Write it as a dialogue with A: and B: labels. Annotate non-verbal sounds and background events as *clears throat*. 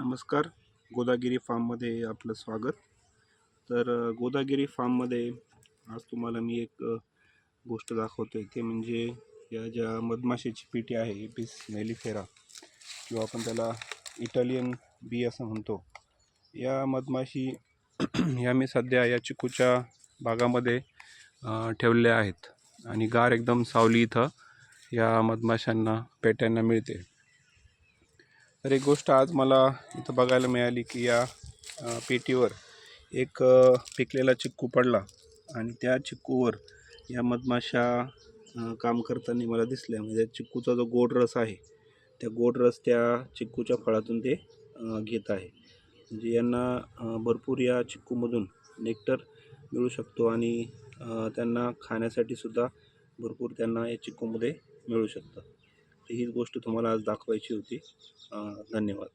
A: नमस्कार. गोदागिरी फार्ममध्ये आपलं स्वागत. तर गोदागिरी फार्ममध्ये आज तुम्हाला मी एक गोष्ट दाखवतो ते म्हणजे या ज्या मधमाशीची पिटी आहे बीस मेलिफेरा किंवा आपण त्याला इटालियन बी असं म्हणतो. या मधमाशी *clears throat* या मी सध्या या चिकूच्या भागामध्ये ठेवल्या ठेवलेल्या आहेत. आणि गार एकदम सावली इथं या मधमाशांना पेट्यांना मिळते. तर एक गोष्ट आज मला इथं बघायला मिळाली की या पेटीवर एक पिकलेला चिक्कू पडला आणि त्या चिक्कूवर या मधमाशा काम करताना मला दिसल्या. म्हणजे चिक्कूचा जो गोड रस आहे त्या गोड रस त्या चिक्कूच्या फळातून ते घेत आहे. म्हणजे यांना भरपूर या चिक्कूमधून नेक्टर मिळू शकतो आणि त्यांना खाण्यासाठी सुद्धा भरपूर त्यांना या चिक्कूमध्ये मिळू शकतं. हीच गोष्ट तुम्हाला आज दाखवायची होती. धन्यवाद.